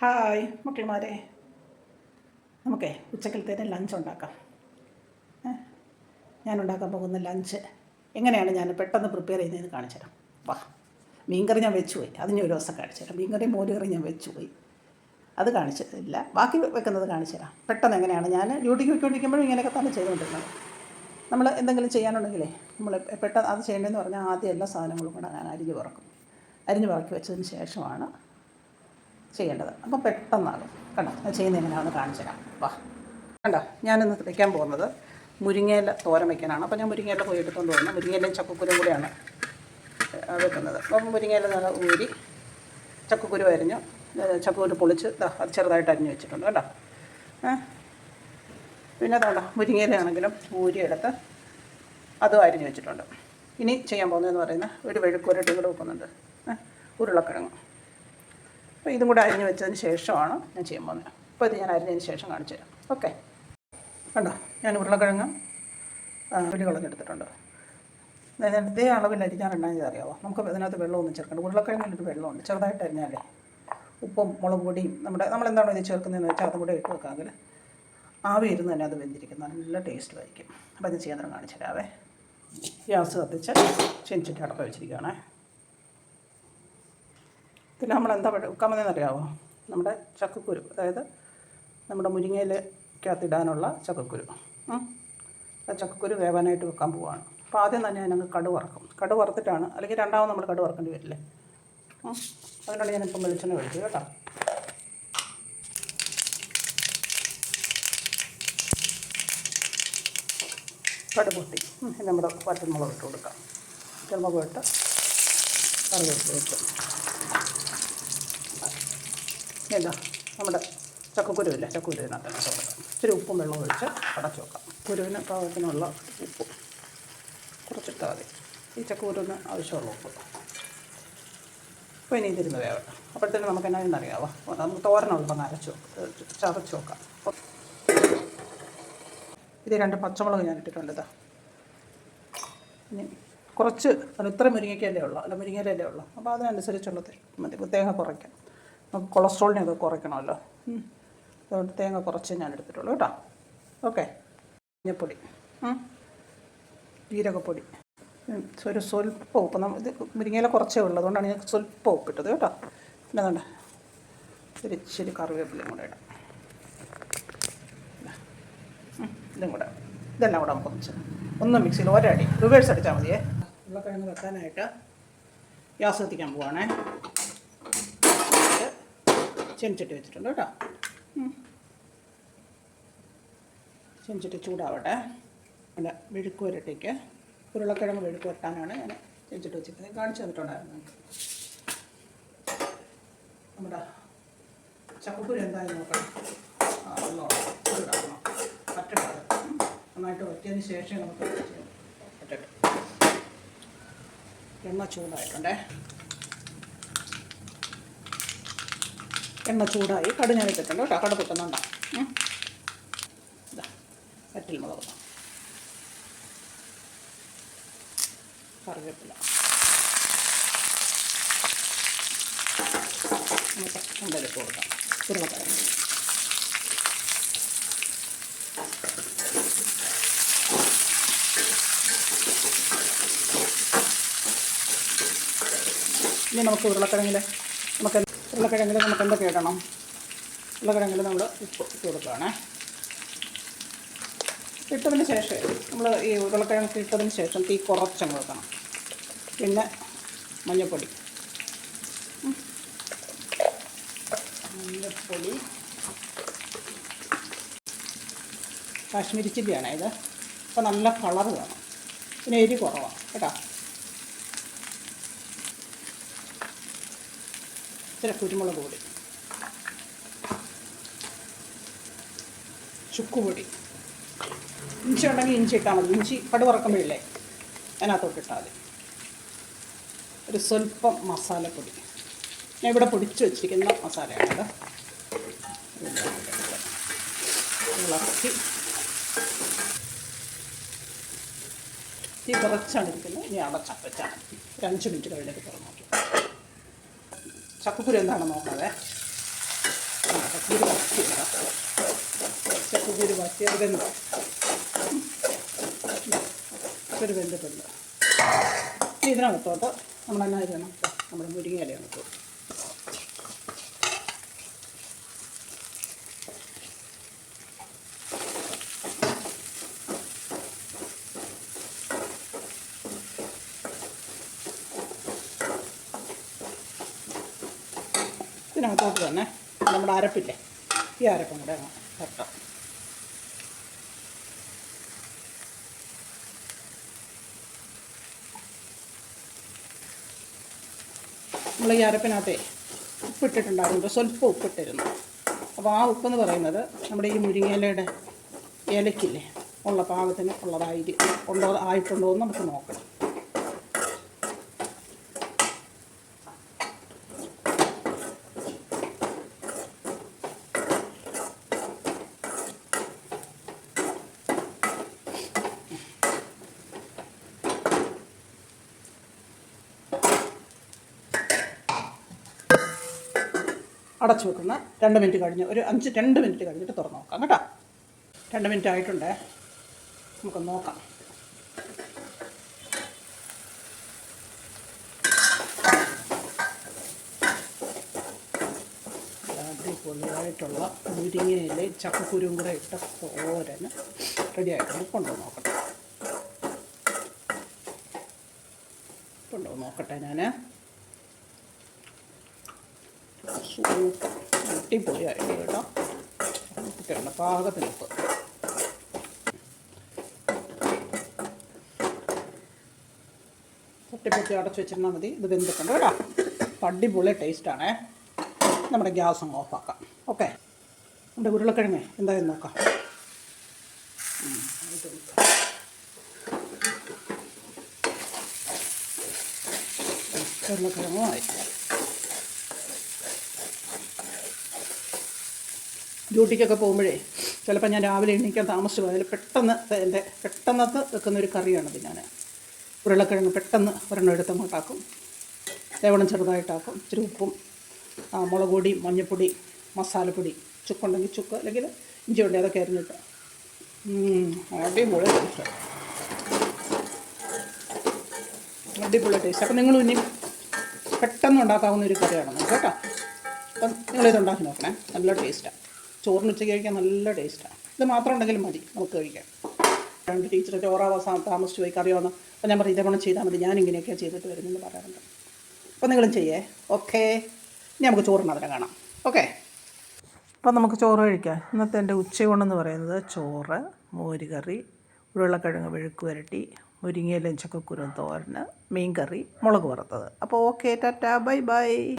Hi മക്കളുമാരെ. നമുക്കേ ഉച്ചക്കലത്തേന് lunch ഉണ്ടാക്കാം? ഞാൻ ഉണ്ടാക്കാൻ പോകുന്ന ലഞ്ച് എങ്ങനെയാണ് ഞാൻ പെട്ടെന്ന് പ്രിപ്പയർ ചെയ്യുന്നതെന്ന് കാണിച്ചു തരാം. വാ മീൻകറി ഞാൻ വെച്ചു പോയി അത് ഞാൻ ഒരു ദിവസം കാണിച്ചു തരാം. മീൻകറി മോരുകറി ഞാൻ വെച്ചു പോയി അത് കാണിച്ചില്ല ബാക്കി വെക്കുന്നത് കാണിച്ചു തരാം. പെട്ടെന്ന് എങ്ങനെയാണ്? ഞാൻ ഡ്യൂട്ടിക്ക് പോയിക്കൊണ്ടിരിക്കുമ്പോഴും ഇങ്ങനെയൊക്കെ തന്നെ ചെയ്തുകൊണ്ടിരുന്നത്. നമ്മൾ എന്തെങ്കിലും ചെയ്യാനുണ്ടെങ്കിലേ നമ്മൾ പെട്ടെന്ന് അത് ചെയ്യേണ്ടതെന്ന് പറഞ്ഞാൽ ആദ്യം എല്ലാ സാധനങ്ങളും കൂടെ ഞാൻ അരിഞ്ഞ് പറക്കും അരിഞ്ഞ് പറക്കി വെച്ചതിന് ശേഷമാണ് ചെയ്യേണ്ടത്. അപ്പോൾ പെട്ടെന്നാകും. കണ്ടോ? അത് ചെയ്യുന്നത് എങ്ങനെയാണെന്ന് കാണിച്ചു തരാം. വാ. കണ്ടോ? ഞാനിന്ന് വയ്ക്കാൻ പോകുന്നത് മുരിങ്ങയില തോരൻ വയ്ക്കാനാണ് അപ്പോൾ ഞാൻ മുരിങ്ങയില പോയി എടുത്തുകൊണ്ട് പോകുന്നത് മുരിങ്ങയിലയും ചക്കക്കുരും കൂടെയാണ് വെക്കുന്നത്. അപ്പം മുരിങ്ങയില നല്ല ഊരി ചക്കക്കുരു അരിഞ്ഞു ചക്കക്കുരു പൊളിച്ച് അത് ചെറുതായിട്ട് അരിഞ്ഞു വെച്ചിട്ടുണ്ട്. കേട്ടോ പിന്നെ പിന്നെ മുരിങ്ങയിലയാണെങ്കിലും ഊരി ഊരിയെടുത്ത് അതും അരിഞ്ഞു വെച്ചിട്ടുണ്ട്. ഇനി ചെയ്യാൻ പോകുന്നതെന്ന് പറയുന്നത് ഒരു വെഴുക്കൂരട്ടി കൂടെ വെക്കുന്നുണ്ട്. ഉരുളക്കിഴങ്ങ്. അപ്പോൾ ഇതും കൂടെ അരിഞ്ഞ് വെച്ചതിന് ശേഷമാണ് ഞാൻ ചെയ്യാൻ പോകുന്നത്. അപ്പോൾ ഇത് ഞാൻ അരിഞ്ഞതിന് ശേഷം കാണിച്ചു തരാം. ഓക്കെ കണ്ടോ? ഞാൻ ഉരുളക്കിഴങ്ങ് പിടി കളഞ്ഞെടുത്തിട്ടുണ്ട് നേരത്തെ അളവിൽ അരിഞ്ഞാലുണ്ടായത് അറിയാമോ നമുക്ക് ഇതിനകത്ത് വെള്ളമൊന്നും ചേർക്കണ്ട. ഉരുളക്കിഴങ്ങിലൊരു വെള്ളമുണ്ട്. ചെറുതായിട്ട് അരിഞ്ഞാലേ ഉപ്പും മുളക് പൊടിയും നമ്മുടെ നമ്മളെന്താണോ ഇത് ചേർക്കുന്നതെന്ന് വെച്ചാൽ അതും കൂടെ ഇട്ട് വെക്കാമെങ്കിൽ ആവി ഇരുന്ന് തന്നെ അത് വെന്തിരിക്കും. നല്ല ടേസ്റ്റ് ആയിരിക്കും. അപ്പോൾ ഇത് ചെയ്യാൻ കാണിച്ചു തരാവേ. ഗ്യാസ് കത്തിച്ച് ചെനിച്ചിട്ട് അടപ്പ് വെച്ചിരിക്കുകയാണേ. ഇതിൽ നമ്മൾ എന്താ വെക്കാൻ അറിയാമോ നമ്മുടെ ചക്കക്കുരു അതായത് നമ്മുടെ മുരിങ്ങയിലേക്കകത്ത് ഇടാനുള്ള ചക്കക്കുരു ആ ചക്കക്കുരു വേവാനായിട്ട് വെക്കാൻ പോവാണ്. അപ്പോൾ ആദ്യം തന്നെ ഞാനങ്ങ് കടു വറക്കും. കടു വറുത്തിട്ടാണ് അല്ലെങ്കിൽ രണ്ടാമത് നമ്മൾ കടു വറക്കേണ്ടി വരില്ലേ. അതിനാണ് ഞാനിപ്പം വെളിച്ചെണ്ണ ഒഴിച്ചത് കേട്ടോ. കടു പൊട്ടി. നമ്മുടെ പച്ചമുളക് ഇട്ട് കൊടുക്കാം. ചെറുമുളക് ഇട്ട് കറിവേപ്പില ഇട്ട്. ഇതാ നമ്മുടെ ചക്കക്കുരു ഇല്ല ചക്കക്കുരുവിനകത്ത് കൊടുക്കാം ഇച്ചിരി ഉപ്പും വെള്ളവും ഒഴിച്ച് അടച്ചു വെക്കാം. കുരുവിന് പാകത്തിനുള്ള ഉപ്പ്. കുറച്ചിട്ടാൽ മതി. ഈ ചക്കക്കുരുവിന് ആവശ്യമുള്ള ഉപ്പ്. അപ്പോൾ ഇനി ഇതിരുന്ന് വേവട്ടെ. അപ്പോഴത്തേക്കും നമുക്ക് എന്നാ അറിയാവോ? നമുക്ക് തോരനുള്ളപ്പം അരച്ച് ചതച്ച് വെക്കാം. ഇത് രണ്ട് പച്ചമുളക് ഞാൻ ഇട്ടിട്ടുണ്ട് ഇനി കുറച്ച് ഇത്ര മുരിങ്ങയ്ക്കല്ലേ ഉള്ളൂ. അല്ല മുരിങ്ങയിലല്ലേ ഉള്ളൂ. അപ്പോൾ അതിനനുസരിച്ചുള്ളത് മതി. പ്രത്യേകം കുറയ്ക്കാം. നമുക്ക് കൊളസ്ട്രോളിനെയൊക്കെ കുറയ്ക്കണമല്ലോ. അതുകൊണ്ട് തേങ്ങ കുറച്ച് ഞാൻ എടുത്തിട്ടുള്ളൂ കേട്ടോ. ഓക്കെ. മഞ്ഞപ്പൊടി. ജീരകപ്പൊടി. ഒരു സ്വല്പം ഉപ്പ്. നമ്മൾ ഇത് മുരിങ്ങയില കുറച്ചേ ഉള്ളൂ. അതുകൊണ്ടാണ് ഞാൻ സ്വല്പം ഉപ്പിട്ടത് കേട്ടോ. പിന്നെ അതുകൊണ്ട് ഒരു ഇച്ചിരി കറിവേപ്പിലയും കൂടെ ഇടാം. ഇതും കൂടെ. ഇതെല്ലാം കൂടെ നമുക്ക് ഒന്നിച്ച് ഒന്ന് മിക്സിയിൽ ഒരടി. റിവേഴ്സ് അടിച്ചാൽ മതിയേ. ഉരുളക്കിഴങ്ങ് വെക്കാനായിട്ട് ഗ്യാസ് എത്തിക്കാൻ പോവാണേ. ചെനിച്ചിട്ട് വെച്ചിട്ടുണ്ട് കേട്ടോ. ചെനിച്ചിട്ട് ചൂടാവട്ടെ. അല്ല മെഴുക്ക് വരട്ടേക്ക് ഉരുളക്കിഴങ്ങ് മെഴുക്ക് വരട്ടാനാണ് ഞാൻ ചെനിച്ചിട്ട് വെച്ചിരിക്കുന്നത്. കാണിച്ചു തന്നിട്ടുണ്ടായിരുന്നു. നമ്മുടെ ചക്കക്കുരു എന്തായാലും നോക്കണം. നന്നായിട്ട് വറ്റിയതിന് ശേഷം നമുക്ക്. പറ്റട്ടെ. എണ്ണ ചൂടായിട്ടുണ്ടേ. എണ്ണ ചൂടായി കടു ഞാൻ ഇട്ടിട്ടുണ്ട് കേട്ടോ. കട പൊട്ടുന്നുണ്ടോ ഇതാ വറ്റൽ മുളക് കറിവേപ്പില. കൊടുക്കാം. ഇനി നമുക്ക് ഉരുളക്കിഴങ്ങിൽ നമുക്ക് ഉരുളക്കിഴങ്ങിൽ നമുക്ക് എന്തൊക്കെ ഇടണം? ഉരുളക്കിഴങ്ങിൽ നമ്മൾ ഉപ്പ് ഇട്ട് കൊടുക്കുകയാണേ. ഇട്ടതിന് ശേഷം നമ്മൾ ഈ ഉരുളക്കിഴങ്ങ് ഇട്ടതിന് ശേഷം തീ കുറച്ചങ്ങ് വെക്കണം. പിന്നെ മഞ്ഞൾപ്പൊടി. മഞ്ഞൾപ്പൊടി കാശ്മീരി ചില്ലിയാണ് ഇത്. അപ്പോൾ നല്ല കളർ വേണം. പിന്നെ എരി കുറവാണ്. കേട്ടോ? ഇച്ചിരി കുരുമുളക് പൊടി. ചുക്കുപൊടി ഇഞ്ചി ഉണ്ടെങ്കിൽ ഇഞ്ചി ഇട്ടാൽ മതി. ഇഞ്ചി കടു വറക്കുമ്പോഴില്ലേ അതിനകത്തോട്ട് ഇട്ടാൽ മതി. ഒരു സ്വല്പം മസാലപ്പൊടി. ഞാൻ ഇവിടെ പൊടിച്ച് വെച്ചിരിക്കുന്ന മസാലയാണിത്. ഇളക്കി. തീ കുറച്ചാണ് ഇരിക്കുന്നത്. ഇനി അടച്ചാൽ വെച്ചാൽ ഒരു അഞ്ച് മിനിറ്റ് കഴിഞ്ഞിട്ട് തുറന്നു നോക്കി ചക്കക്കുരു എന്താണെന്ന് നോക്കാവേ? ചക്കക്കുരു വറ്റിയതാ ചക്കക്കുരു വറ്റിയത് വെന്ത് ഒരു വെന്തിട്ടുണ്ട് ഇതിനകത്തോട്ട് നമ്മൾ എന്നാ ഇടണം നമ്മുടെ മുരിങ്ങയിലയാണ് ഇട്ടു ഇതിനകത്തോട്ട് തന്നെ നമ്മുടെ അരപ്പില്ലേ? ഈ അരപ്പും കൂടെ തട്ടാം. നമ്മൾ ഈ അരപ്പിനകത്തെ ഉപ്പിട്ടിട്ടുണ്ടായിരുന്നു. സ്വല്പം ഉപ്പിട്ടിരുന്നു. അപ്പോൾ ആ ഉപ്പെന്ന് പറയുന്നത് നമ്മുടെ ഈ മുരിങ്ങയിലയുടെ ഇലയ്ക്കില്ലേ ഉള്ള പാകത്തിന് ഉള്ളതായിരിക്കും. ഉണ്ടോ? ആയിട്ടുണ്ടോ എന്ന് നമുക്ക് നോക്കണം അടച്ചു വെക്കുന്ന രണ്ട് മിനിറ്റ് കഴിഞ്ഞ് ഒരു അഞ്ച് രണ്ട് മിനിറ്റ് കഴിഞ്ഞിട്ട് തുറന്ന് നോക്കാം കേട്ടോ. രണ്ട് മിനിറ്റ് ആയിട്ടുണ്ട്. നമുക്ക് നോക്കാം. അടിപൊളിയായിട്ടുള്ള മുരിങ്ങയിലെ ചക്കക്കുരും കൂടെ ഇട്ട തോരന് റെഡി ആയിട്ടുണ്ട്. കൊണ്ടുവന്ന് നോക്കട്ടെ. കൊണ്ടുവന്ന് നോക്കട്ടെ ഞാൻ സൂപ്പർ അടിപൊളിയായിട്ട് കേട്ടോ. ഉപ്പൊക്കെയുണ്ട് പാകത്തിന് ഉപ്പ് തട്ടിപ്പൊത്തി അടച്ച് വെച്ചിരുന്നാൽ മതി. ഇത് വെന്തിട്ടുണ്ട് കേട്ടോ. അടിപൊളി ടേസ്റ്റാണേ നമ്മുടെ ഗ്യാസ് അങ്ങ് ഓഫാക്കാം ഓക്കെ നമ്മുടെ ഉരുളക്കിഴങ്ങ് എന്തായാലും നോക്കാം. ഉരുളക്കിഴങ്ങുമായി. ഡ്യൂട്ടിക്കൊക്കെ പോകുമ്പോഴേ ചിലപ്പോൾ ഞാൻ രാവിലെ എണീക്കാൻ താമസിച്ചു പോയാൽ പെട്ടെന്ന് എന്റെ പെട്ടെന്നത്ത് വെക്കുന്ന ഒരു കറിയാണ് ഞാൻ. ഉരുളക്കിഴങ്ങ് പെട്ടെന്ന് ഒരെണ്ണം എടുത്ത് അങ്ങോട്ടാക്കും. തേവണം ചെറുതായിട്ടാക്കും. ഇച്ചിരി ഉപ്പും മുളക് പൊടി മഞ്ഞൾപ്പൊടി മസാലപ്പൊടി ചുക്കുണ്ടെങ്കിൽ ചുക്ക് അല്ലെങ്കിൽ ഇഞ്ചി ഉണ്ടെങ്കിൽ അതൊക്കെ അരിഞ്ഞിട്ട് അടിപൊളി ടേസ്റ്റ് അടിപൊളി ടേസ്റ്റ് അപ്പം നിങ്ങൾ ഇനി പെട്ടെന്ന് ഉണ്ടാക്കാവുന്ന ഒരു കറിയാണ് കേട്ടോ. അപ്പം നിങ്ങളിത് ഉണ്ടാക്കി നോക്കണേ. നല്ല ടേസ്റ്റാണ് ചോറിന് ഉച്ചയ്ക്ക് കഴിക്കാൻ നല്ല ടേസ്റ്റാണ് ഇത് മാത്രം ഉണ്ടെങ്കിലും മതി നമുക്ക് കഴിക്കാം. രണ്ട് ടീച്ചർ ചോറാവാൻ സാ- താമസിച്ച് പോയി കറിയാവുന്ന അപ്പം ഞാൻ പറഞ്ഞു ഇതേപോലെ ചെയ്താൽ മതി ഞാൻ ചെയ്തിട്ട് വരുന്നെന്ന് പറയാറുണ്ട്. അപ്പോൾ നിങ്ങളും ചെയ്യേ. ഓക്കെ. ഇനി നമുക്ക് ചോറിന് അതിനെ കാണാം. ഓക്കെ. അപ്പോൾ നമുക്ക് ചോറ് കഴിക്കാം. ഇന്നത്തെ എന്റെ ഉച്ചയൂണെന്ന് പറയുന്നത് ചോറ് മോരുകറി ഉരുളക്കിഴങ്ങ് വെഴുക്ക് വരട്ടി മുരിങ്ങയിലും ചക്കക്കുരും തോരന് മീൻ കറി മുളക് വറുത്തത്. അപ്പോൾ ഓക്കെ ടാറ്റാ ബൈ ബൈ.